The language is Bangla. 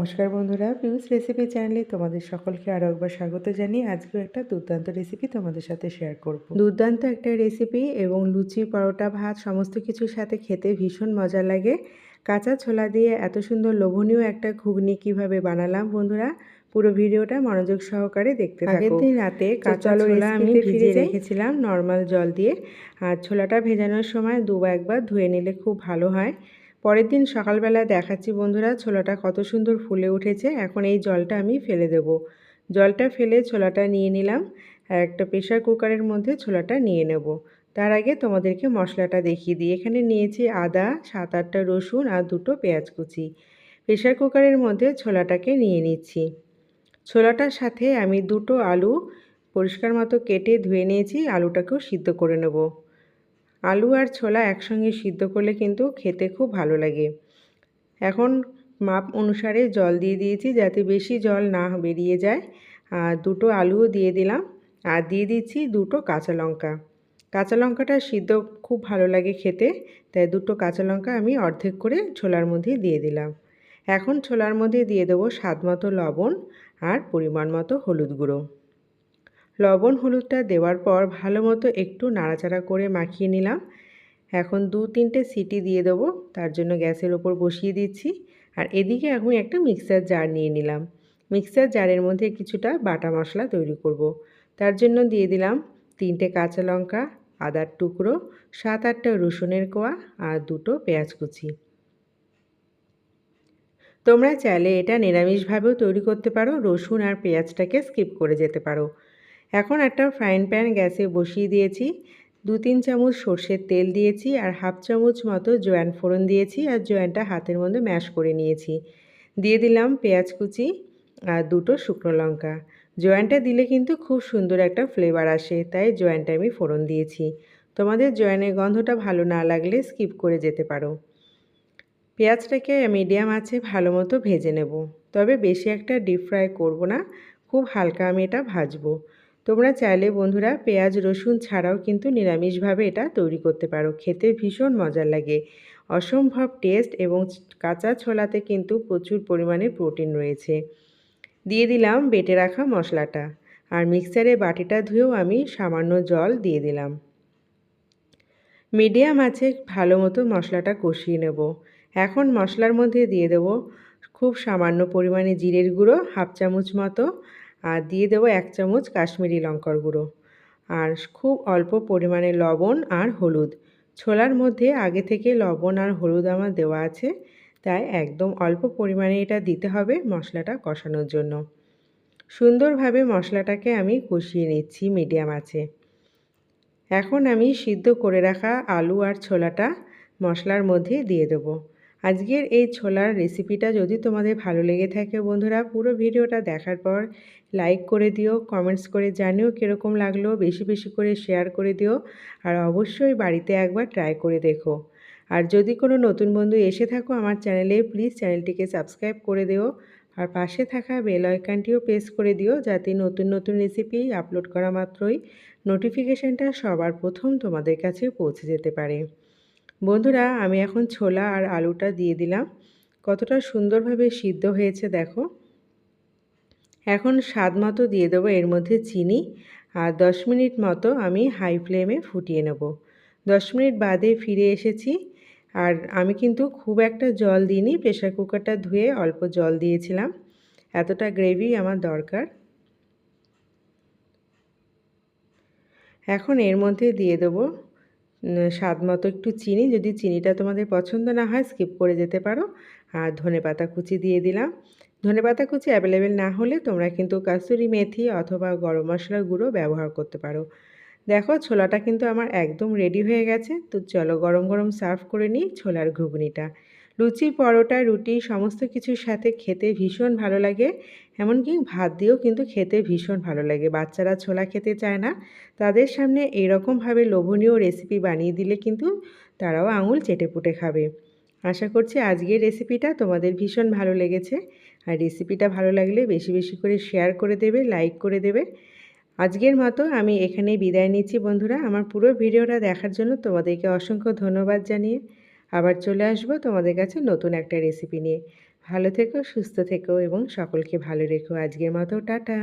নমস্কার বন্ধুরা পিউস রেসিপি চ্যানেলে তোমাদের সকলকে আরও একবার স্বাগত জানিয়ে আজকেও একটা দুর্দান্ত রেসিপি তোমাদের সাথে শেয়ার করব। দুর্দান্ত একটা রেসিপি এবং লুচি পরোটা ভাত সমস্ত কিছুর সাথে খেতে ভীষণ মজা লাগে। কাঁচা ছোলা দিয়ে এত সুন্দর লোভনীয় একটা ঘুগনি কীভাবে বানালাম বন্ধুরা পুরো ভিডিওটা মনোযোগ সহকারে দেখতে থাকো। আগের দিন রাতে কাঁচা ছোলা আমি ভিজিয়ে রেখেছিলাম নর্মাল জল দিয়ে। আর ছোলাটা ভেজানোর সময় দু একবার ধুয়ে নিলে খুব ভালো হয়। পরের দিন সকালবেলা দেখাচ্ছি বন্ধুরা ছোলাটা কত সুন্দর ফুলে উঠেছে। এখন এই জলটা আমি ফেলে দেব। জলটা ফেলে ছোলাটা নিয়ে নিলাম। আর একটা প্রেশার কুকারের মধ্যে ছোলাটা নিয়ে নেব। তার আগে তোমাদেরকে মশলাটা দেখিয়ে দিই। এখানে নিয়েছি আদা, সাত আটটা রসুন আর দুটো পেঁয়াজ কুচি। প্রেশার কুকারের মধ্যে ছোলাটাকে নিয়ে নিচ্ছি। ছোলাটার সাথে আমি দুটো আলু পরিষ্কার মতো কেটে ধুয়ে নিয়েছি। আলুটাকেও সিদ্ধ করে নেব। আলু আর ছোলা একসঙ্গে সিদ্ধ করলে কিন্তু খেতে খুব ভালো লাগে। এখন মাপ অনুসারে জল দিয়ে দিয়েছি যাতে বেশি জল না বেরিয়ে যায়। আর দুটো আলুও দিয়ে দিলাম। আর দিয়ে দিচ্ছি দুটো কাঁচা লঙ্কা। কাঁচা লঙ্কাটা সিদ্ধ খুব ভালো লাগে খেতে, তাই দুটো কাঁচা লঙ্কা আমি অর্ধেক করে ছোলার মধ্যে দিয়ে দিলাম। এখন ছোলার মধ্যে দিয়ে দেবো স্বাদ মতো লবণ আর পরিমাণ মতো হলুদ গুঁড়ো। লবণ হলুদটা দেওয়ার পর ভালো মতো একটু নাড়াচাড়া করে মাখিয়ে নিলাম। এখন দু তিনটে সিটি দিয়ে দেবো, তার জন্য গ্যাসের ওপর বসিয়ে দিচ্ছি। আর এদিকে আমি একটা মিক্সার জার নিয়ে নিলাম। মিক্সার জারের মধ্যে কিছুটা বাটা মশলা তৈরি করব। তার জন্য দিয়ে দিলাম তিনটে কাঁচা লঙ্কা, আদার টুকরো, সাত আটটা রসুনের কোয়া আর দুটো পেঁয়াজ কুচি। তোমরা চাইলে এটা নিরামিষভাবেও তৈরি করতে পারো, রসুন আর পেঁয়াজটাকে স্কিপ করে যেতে পারো। এখন একটা ফ্রাইং প্যান গ্যাসে বসিয়ে দিয়েছি। দু তিন চামচ সর্ষের তেল দিয়েছি আর হাফ চামচ মতো জোয়ান ফোড়ন দিয়েছি আর জোয়ানটা হাতের মধ্যে ম্যাশ করে নিয়েছি। দিয়ে দিলাম পেঁয়াজ কুচি আর দুটো শুকনো লঙ্কা। জোয়ানটা দিলে কিন্তু খুব সুন্দর একটা ফ্লেভার আসে, তাই জোয়ানটা আমি ফোড়ন দিয়েছি। তোমাদের জয়েনের গন্ধটা ভালো না লাগলে স্কিপ করে যেতে পারো। পেঁয়াজটাকে মিডিয়াম আছে, ভালো মতো ভেজে নেব। তবে বেশি একটা ডিপ ফ্রাই করব না, খুব হালকা আমি এটা ভাজবো। তোমরা চাইলে বন্ধুরা পেঁয়াজ, রসুন ছাড়াও কিন্তু নিরামিষভাবে এটা তৈরি করতে পারো। খেতে ভীষণ মজার লাগে। অসম্ভব টেস্ট এবং কাঁচা ছোলাতে কিন্তু প্রচুর পরিমাণে প্রোটিন রয়েছে। দিয়ে দিলাম বেটে রাখা মশলাটা আর মিক্সারে বাটিটা ধুয়েও আমি সামান্য জল দিয়ে দিলাম। মিডিয়াম আছে, ভালো মতো মশলাটা কষিয়ে নেব। এখন মশলার মধ্যে দিয়ে দেব খুব সামান্য পরিমাণে জিরের গুঁড়ো, হাফ চামচ মতো আর দিয়ে দেবো এক চামচ কাশ্মীরি লঙ্কার গুঁড়ো। আর খুব অল্প পরিমাণে লবণ আর হলুদ। ছোলার মধ্যে আগে থেকে লবণ আর হলুদ আমার দেওয়া আছে, তাই একদম অল্প পরিমাণে এটা দিতে হবে মশলাটা কষানোর জন্য। সুন্দরভাবে মশলাটাকে আমি কষিয়ে নিচ্ছি মিডিয়াম আছে এখন আমি সিদ্ধ করে রাখা আলু আর ছোলাটা মশলার মধ্যে দিয়ে দেবো। আজকের এই ছোলার রেসিপিটা যদি তোমাদের ভালো লেগে থাকে বন্ধুরা, পুরো ভিডিওটা দেখার পর লাইক করে দিও কমেন্টস করে জানিও কীরকম লাগল, বেশি বেশি করে শেয়ার করে দিও আর অবশ্যই বাড়িতে একবার ট্রাই করে দেখো। আর যদি কোনো নতুন বন্ধু এসে থাকো আমার চ্যানেলে প্লিজ চ্যানেলটিকে সাবস্ক্রাইব করে দিও আর পাশে থাকা বেল আইকনটিও প্রেস করে দিও যাতে নতুন নতুন রেসিপি আপলোড করা মাত্রই নোটিফিকেশানটা সবার প্রথম তোমাদের কাছে পৌঁছে যেতে পারে। বন্ধুরা, আমি এখন ছোলা আর আলুটা দিয়ে দিলাম। কতটা সুন্দরভাবে সিদ্ধ হয়েছে দেখো। এখন স্বাদ মতো দিয়ে দেবো এর মধ্যে চিনি আর দশ মিনিট মতো আমি হাই ফ্লেমে ফুটিয়ে নেব। দশ মিনিট বাদে ফিরে এসেছি আর আমি কিন্তু খুব একটা জল দিইনি প্রেশার কুকারটা ধুয়ে অল্প জল দিয়েছিলাম। এতটা গ্রেভি আমার দরকার। এখন এর মধ্যে দিয়ে দেবো স্বাদ মতো একটু চিনি, যদি চিনিটা তোমাদের পছন্দ না হয় স্কিপ করে যেতে পারো। আর ধনে পাতা কুচি দিয়ে দিলাম। ধনে পাতা কুচি অ্যাভেলেবেল না হলে তোমরা কিন্তু কাসুরি মেথি অথবা গরম মশলার গুঁড়ো ব্যবহার করতে পারো। দেখো, ছোলাটা কিন্তু আমার একদম রেডি হয়ে গেছে। তো চলো গরম গরম সার্ভ করে নিই ছোলার ঘুগনিটা। লুচি পরোটা, রুটি, সমস্ত কিছুর সাথে খেতে ভীষণ ভালো লাগে। এমনকি ভাত দিয়েও কিন্তু খেতে ভীষণ ভালো লাগে। বাচ্চারা ছোলা খেতে চায় না। তাদের সামনে এইরকমভাবে লোভনীয় রেসিপি বানিয়ে দিলে কিন্তু তারাও আঙুল চেটে পুটে খাবে। আশা করছি আজকের রেসিপিটা তোমাদের ভীষণ ভালো লেগেছে। আর রেসিপিটা ভালো লাগলে বেশি বেশি করে শেয়ার করে দেবে লাইক করে দেবে। আজকের মতো আমি এখানেই বিদায় নিচ্ছি বন্ধুরা। আমার পুরো ভিডিওটা দেখার জন্য তোমাদেরকে অসংখ্য ধন্যবাদ জানিয়ে। আবার চলে আসব তোমাদের কাছে নতুন একটা রেসিপি নিয়ে। ভালো থেকো, সুস্থ থেকো এবং সকলকে ভালো রেখো। আজকের মতো, টাটা।